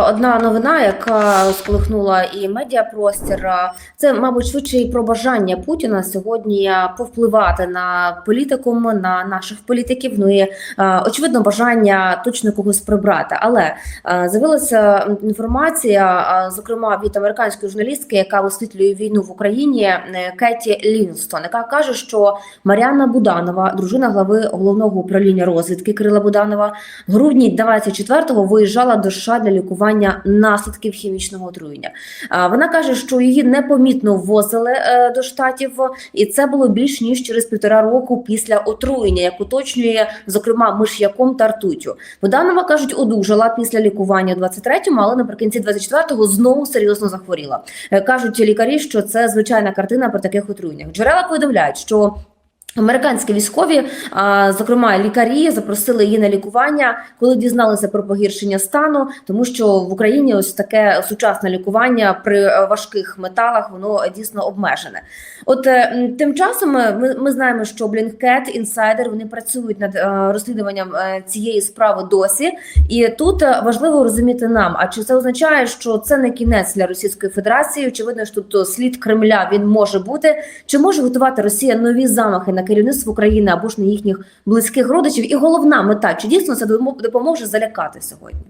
Одна новина, яка сколихнула і медіапростір, це, мабуть, швидше і про бажання Путіна сьогодні повпливати на політикум, на наших політиків. Ну і очевидно, бажання точно когось прибрати. Але з'явилася інформація, зокрема від американської журналістки, яка висвітлює війну в Україні, е, Кеті Лівінстон, яка каже, що Мар'яна Буданова, дружина глави головного управління розвідки Кирила Буданова, в грудні 24-го виїжджала до США для лікування наслідків хімічного отруєння. Вона каже, що її непомітно ввозили е, до штатів, і це було більш ніж через півтора року після отруєння, як уточнює зокрема миш'яком та ртуттю. Буданова кажуть, одужала після лікування у 23-му, але наприкінці 24-го знову серйозно захворіла. Е, Кажуть лікарі, що це звичайна картина при таких отруєннях. Джерела повідомляють, що Американські військові, зокрема лікарі, запросили її на лікування, коли дізналися про погіршення стану, тому що в Україні ось таке сучасне лікування при е, важких металах воно дійсно обмежене. От е, тим часом е, ми, ми знаємо, що Блінкет, інсайдер вони працюють над розслідуванням цієї справи досі, і тут важливо розуміти нам, а чи це означає, що це не кінець для Російської Федерації? Очевидно, що тут слід Кремля він може бути. Чи може готувати Росія нові замахи на керівництво України або ж на їхніх близьких родичів? І головна мета, чи дійсно це допоможе залякати сьогодні?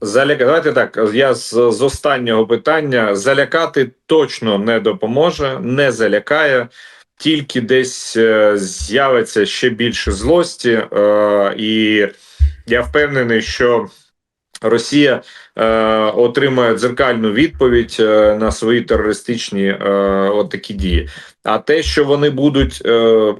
Заляка, давайте так. Я з, з останнього питання залякати точно не допоможе, не залякає, тільки десь е, з'явиться ще більше злості, е, і я впевнений, що Росія е, отримає дзеркальну відповідь е, на свої терористичні е, от такі дії. А те, що вони будуть е,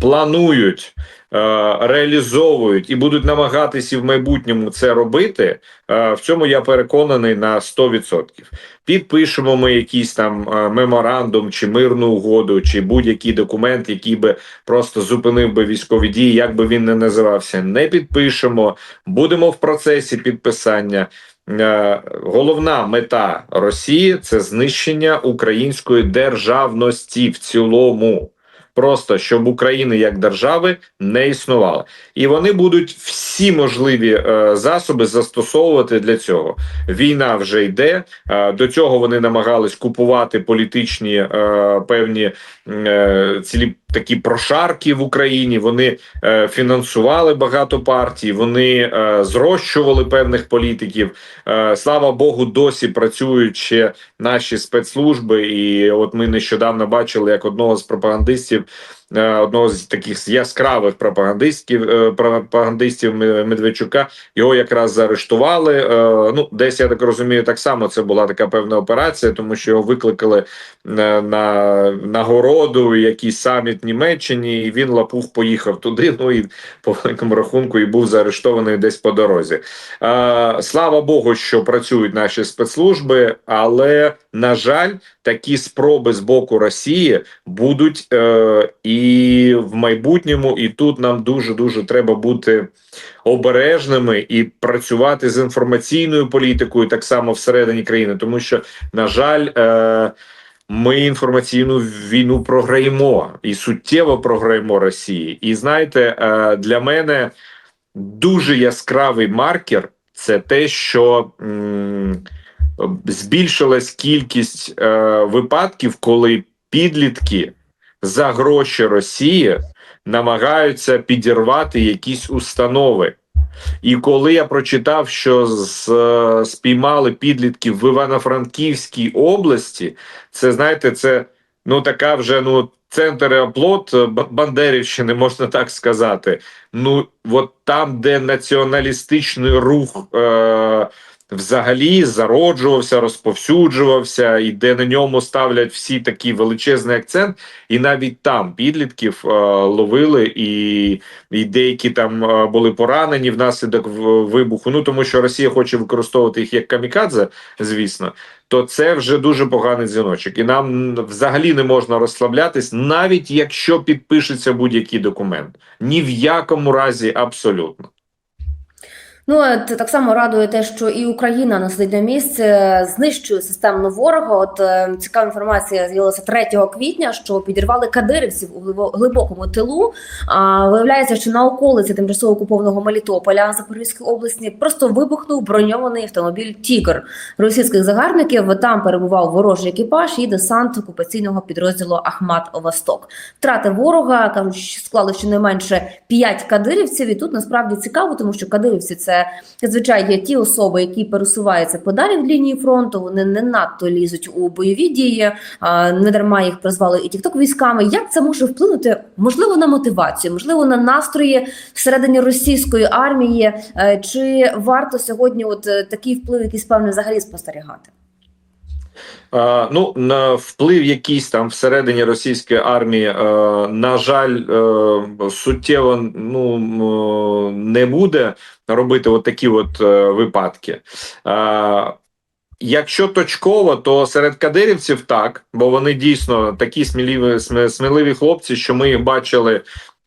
планують, е, реалізовують і будуть намагатися в майбутньому це робити, е, в цьому я переконаний на 100%. Підпишемо ми якийсь там е, меморандум чи мирну угоду, чи будь-який документ, який би просто зупинив би військові дії, як би він не називався. Не підпишемо, будемо в процесі підписання. Е, Головна мета Росії це знищення української державності в цілому. Просто щоб України як держави не існувало, і вони будуть всі можливі е, засоби застосовувати для цього. Війна вже йде. Е, до цього вони намагались купувати політичні е, певні е, цілі такі прошарки в Україні. Вони е, фінансували багато партій, вони е, зрощували певних політиків. Е, слава Богу, досі працюють ще наші спецслужби. І от ми нещодавно бачили, як одного з пропагандистів. Е, Одного з таких яскравих пропагандистів е, пропагандистів Медведчука його якраз заарештували. Е, Ну, десь я так розумію, так само це була така певна операція, тому що його викликали на, на нагороду, якийсь саміт Німеччині, і він лапух поїхав туди. Ну і по великому рахунку і був заарештований десь по дорозі. Слава Богу, що працюють наші спецслужби, але на жаль, такі спроби з боку Росії будуть е, і в майбутньому, і тут нам дуже дуже треба бути обережними і працювати з інформаційною політикою так само всередині країни, тому що на жаль. Е, ми інформаційну війну програємо і суттєво програємо Росії. І знаєте, е, для мене дуже яскравий маркер це те, що збільшилась кількість е, випадків, коли підлітки за гроші Росії намагаються підірвати якісь установи. І коли я прочитав, що з, е, спіймали підлітків в Івано-Франківській області, це знаєте, це ну така вже ну центр оплот е, Бандерівщини, можна так сказати. Ну, от там, де націоналістичний рух е, взагалі зароджувався, розповсюджувався, і де на ньому ставлять всі такий величезний акцент, і навіть там підлітків е, ловили, і, і деякі там е, були поранені внаслідок вибуху. Ну тому що Росія хоче використовувати їх як камікадзе, звісно. То це вже дуже поганий дзвіночок, і нам взагалі не можна розслаблятись, навіть якщо підпишеться будь-який документ. Ні в якому разі абсолютно. Ну так само радує те, що і Україна на місце знищує системно ворога. От е, цікава інформація з'явилася 3 квітня, що підірвали кадирівців у глибокому тилу. А виявляється, що на околиці тимчасово окупованого Мелітополя Запорізької області просто вибухнув броньований автомобіль Тігр російських загарбників. Там перебував ворожий екіпаж і десант окупаційного підрозділу Ахмат Восток. Втрати ворога кажуть, склали щонайменше 5 кадирівців. І тут насправді цікаво, тому що кадирівці це зазвичай є ті особи, які пересуваються подалі в лінії фронту. Вони не надто лізуть у бойові дії. Не дарма їх прозвали і тікток військами. Як це може вплинути? Можливо, на мотивацію, можливо, на настрої всередині російської армії. Е, Чи варто сьогодні, от е, такий вплив, якийсь певний взагалі спостерігати? Е, ну, на вплив якийсь там всередині російської армії, е, на жаль, е, суттєво ну, не буде робити от такі от випадки. Якщо точково, то серед кадирівців так, бо вони дійсно такі сміливі, сміливі хлопці, що ми їх бачили.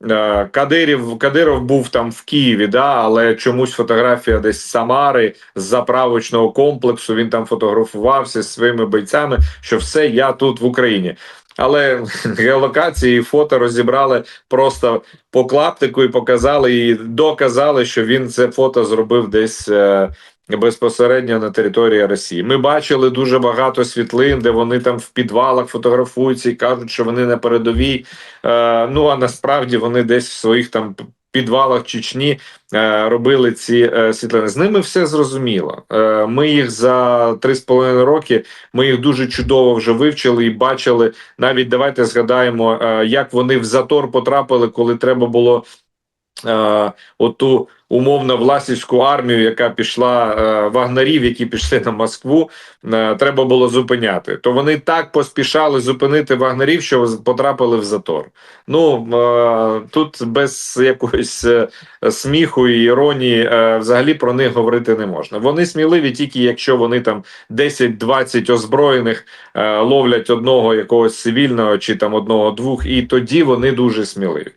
Е, Кадирів Кадиров був там в Києві, да, але чомусь фотографія десь Самари з заправочного комплексу. Він там фотографувався зі своїми бойцями. Що все я тут в Україні. Але геолокації і фото розібрали просто по клаптику і показали, і доказали, що він це фото зробив десь е, безпосередньо на території Росії. Ми бачили дуже багато світлин, де вони там в підвалах фотографуються і кажуть, що вони на передовій. Е, ну а насправді вони десь в своїх там підвалах Чечні е, робили ці е, світлини. З ними все зрозуміло. Е, ми їх за три з половиною роки. Ми їх дуже чудово вже вивчили і бачили. Навіть давайте згадаємо, е, як вони в затор потрапили, коли треба було. Е, оту умовно власівську армію, яка пішла е, вагнерів, які пішли на Москву, е, треба було зупиняти. То вони так поспішали зупинити вагнерів, що потрапили в затор. Ну е, тут без якоїсь сміху і іронії взагалі про них говорити не можна. Вони сміливі тільки якщо вони там 10-20 озброєних ловлять одного якогось цивільного чи там одного-двох, і тоді вони дуже сміливі.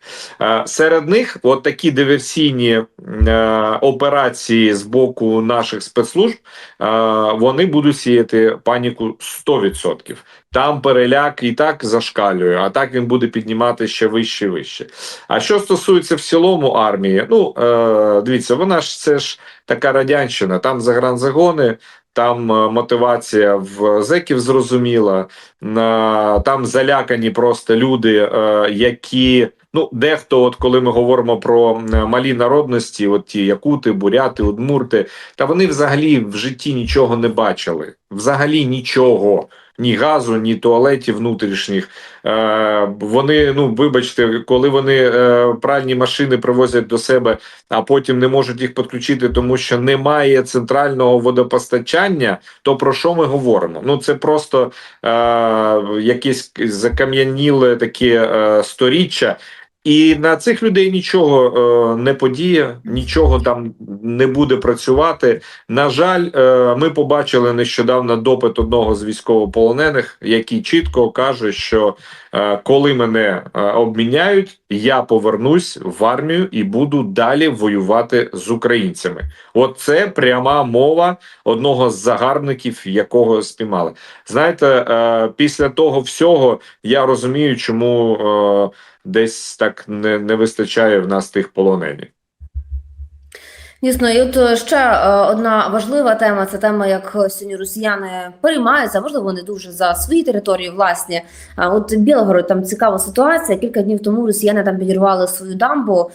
Серед них от такі диверсійні операції з боку наших спецслужб, е, вони будуть сіяти паніку 100%. Там переляк і так зашкалює, а так він буде піднімати ще вище і вище. А що стосується в цілому армії, ну е, дивіться, вона ж це ж така радянщина, там загранзагони. Там е, мотивація в зеків зрозуміла, е, там залякані просто люди, е, які ну дехто, от коли ми говоримо про малі народності, от ті якути, буряти, удмурти, та вони взагалі в житті нічого не бачили. Взагалі нічого. Ні газу, ні туалетів внутрішніх. Е, вони, ну вибачте, коли вони е, пральні машини привозять до себе, а потім не можуть їх підключити, тому що немає центрального водопостачання, то про що ми говоримо? Ну це просто е, якесь закам'яніле таке е, сторіччя. І на цих людей нічого е, не подіє, нічого там не буде працювати. На жаль, е, ми побачили нещодавно допит одного з військовополонених, який чітко каже, що е, коли мене е, обміняють, я повернусь в армію і буду далі воювати з українцями. Оце пряма мова одного з загарбників, якого спіймали. Знаєте, е, після того всього я розумію, чому. Е, Десь так не, не вистачає в нас тих полонених. Дійсно, і от е, ще е, одна важлива тема це тема, як сьогодні росіяни переймаються, можливо, не дуже за свої території власні. А от Білгород там цікава ситуація. Кілька днів тому росіяни там підірвали свою дамбу.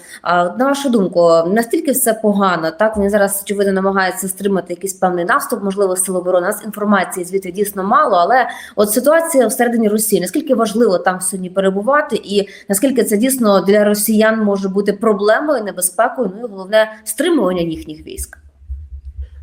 На вашу думку, настільки все погано? Так вони зараз очевидно намагаються стримати якийсь певний наступ, можливо, сил оборони. У Нас інформації звідти дійсно мало, але от ситуація всередині Росії наскільки важливо там сьогодні перебувати, і наскільки це дійсно для росіян може бути проблемою, небезпекою, ну і головне стримування їхніх військ.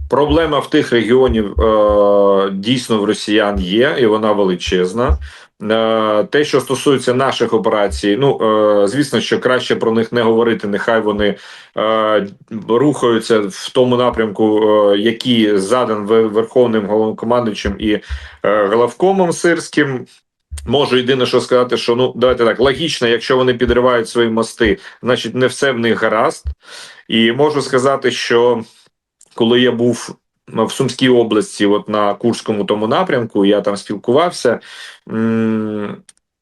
Проблема в тих регіонів е, дійсно в росіян є, і вона величезна. Е, те, що стосується наших операцій, ну е, звісно, що краще про них не говорити. Нехай вони е, рухаються в тому напрямку, е, який задан верховним головнокомандуючим і е, главкомом сирським. Можу єдине, що сказати, що ну давайте так логічно, якщо вони підривають свої мости, значить не все в них гаразд. І можу сказати, що коли я був в Сумській області, от на Курському тому напрямку, я там спілкувався.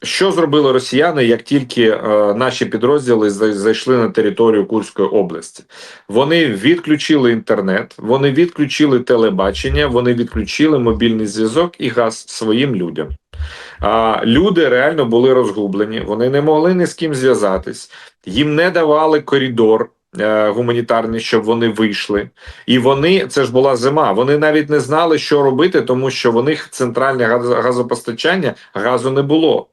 Що зробили росіяни, як тільки е, наші підрозділи зайшли на територію Курської області? Вони відключили інтернет, вони відключили телебачення, вони відключили мобільний зв'язок і газ своїм людям. А люди реально були розгублені, вони не могли ні з ким зв'язатись, їм не давали коридор. Е, Гуманітарний, щоб вони вийшли, і вони це ж була зима. Вони навіть не знали, що робити, тому що в них центральне газ- газопостачання газу не було.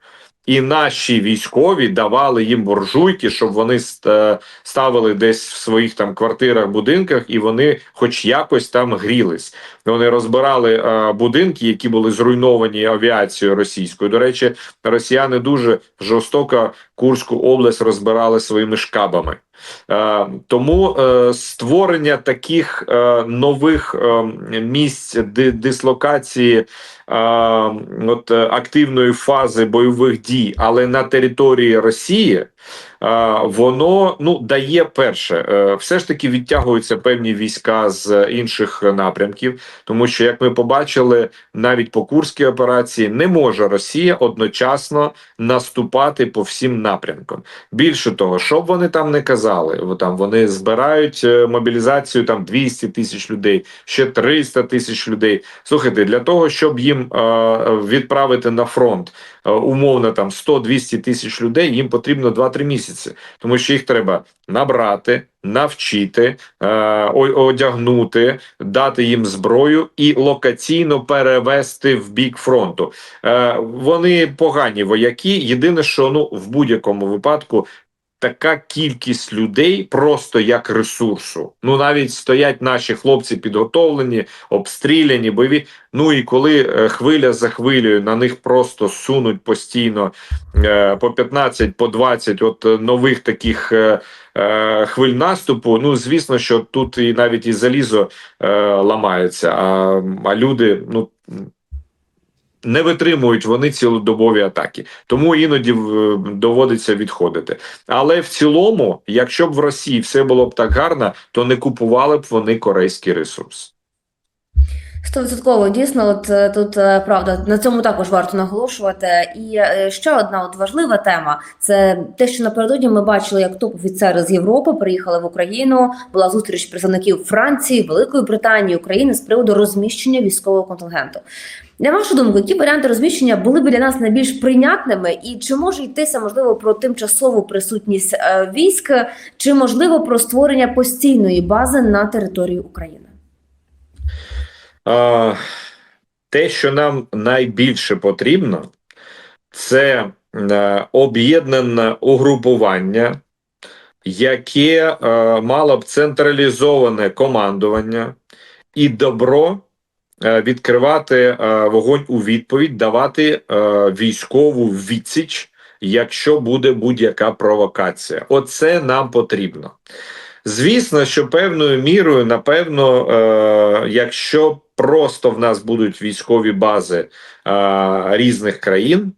І наші військові давали їм буржуйки, щоб вони е, ставили десь в своїх там квартирах, будинках, і вони, хоч якось там грілись. Вони розбирали е, будинки, які були зруйновані авіацією російською. До речі, росіяни дуже жорстоко Курську область розбирали своїми шкабами. Е, тому е, створення таких е, нових місць ди- дислокації от, активної фази бойових дій, але на території Росії. Воно ну дає перше, е, все ж таки відтягуються певні війська з інших напрямків, тому що як ми побачили, навіть по курській операції не може Росія одночасно наступати по всім напрямкам. Більше того, що б вони там не казали, там вони збирають е, мобілізацію там 200 тисяч людей, ще 300 тисяч людей. Слухайте, для того, щоб їм е, відправити на фронт умовно там 100-200 тисяч людей, їм потрібно 2-3 місяці, тому що їх треба набрати, навчити, е, одягнути, дати їм зброю і локаційно перевести в бік фронту. Е, вони погані вояки. Єдине, що ну в будь-якому випадку. Така кількість людей просто як ресурсу. Ну навіть стоять наші хлопці підготовлені, обстріляні, бойові. Ну і коли е, хвиля за хвилею на них просто сунуть постійно е, по 15, по 20 от е, нових таких хвиль наступу. Ну звісно, що тут і навіть і залізо ламається. А, а люди, ну не витримують вони цілодобові атаки, тому іноді доводиться відходити. Але в цілому, якщо б в Росії все було б так гарно, то не купували б вони корейський ресурс. Стовідсотково дійсно, от е, тут е, правда на цьому також варто наголошувати. І е, ще одна от важлива тема це те, що напередодні ми бачили, як топ-офіцери з Європи приїхали в Україну. Була зустріч представників Франції, Великої Британії, України з приводу розміщення військового контингенту. На вашу думку, які варіанти розміщення були б для нас найбільш прийнятними, і чи може йтися можливо про тимчасову присутність е, військ, чи можливо про створення постійної бази на території України? А, те, що нам найбільше потрібно, це е, об'єднане угрупування, яке е, мало б централізоване командування і добро відкривати е, вогонь у відповідь, давати е, військову відсіч, якщо буде будь-яка провокація. Оце нам потрібно. Звісно, що певною мірою, напевно, е, якщо просто в нас будуть військові бази е, різних країн,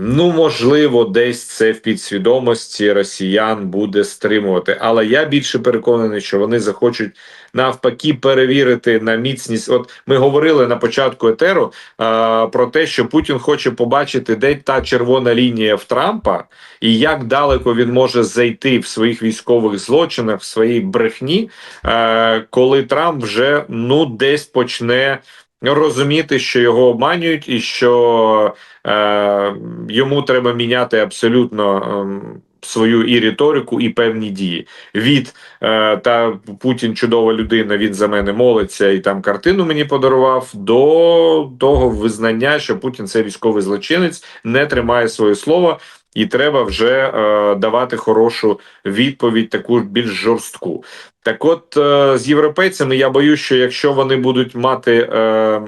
ну можливо, десь це в підсвідомості росіян буде стримувати. Але я більше переконаний, що вони захочуть навпаки перевірити на міцність. От ми говорили на початку етеру е, про те, що Путін хоче побачити, де та червона лінія в Трампа, і як далеко він може зайти в своїх військових злочинах, в своїй брехні, е, коли Трамп вже ну десь почне розуміти, що його обманюють, і що е, йому треба міняти абсолютно. ем, Свою і риторику, і певні дії від е, та Путін чудова людина. Він за мене молиться і там картину мені подарував. До того визнання, що Путін це військовий злочинець, не тримає своє слово, і треба вже е, давати хорошу відповідь, таку більш жорстку. Так, от е, з європейцями я боюсь, що якщо вони будуть мати е,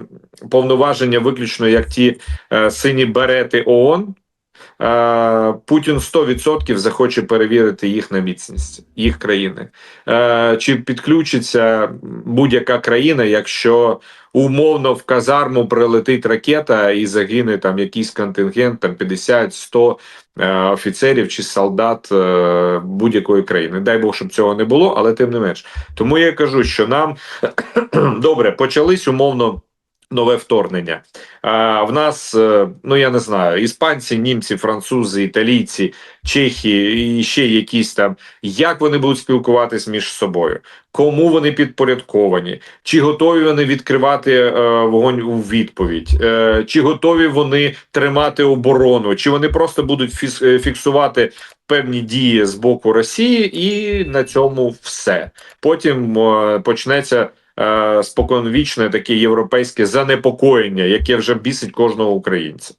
повноваження виключно як ті е, сині берети ООН. Путін 100% захоче перевірити їх на міцність, їх країни. Чи підключиться будь-яка країна, якщо умовно в казарму прилетить ракета і загине там якийсь контингент, там 50-100 е, офіцерів чи солдат е, будь-якої країни. Дай Бог, щоб цього не було, але тим не менш. Тому я кажу, що нам добре почались умовно. Нове вторгнення. А, в нас, е, ну я не знаю, іспанці, німці, французи, італійці, чехи і ще якісь там. Як вони будуть спілкуватись між собою? Кому вони підпорядковані? Чи готові вони відкривати е, вогонь у відповідь? Е, чи готові вони тримати оборону? Чи вони просто будуть фіксувати певні дії з боку Росії, і на цьому все. Потім почнеться споконвічне таке європейське занепокоєння, яке вже бісить кожного українця.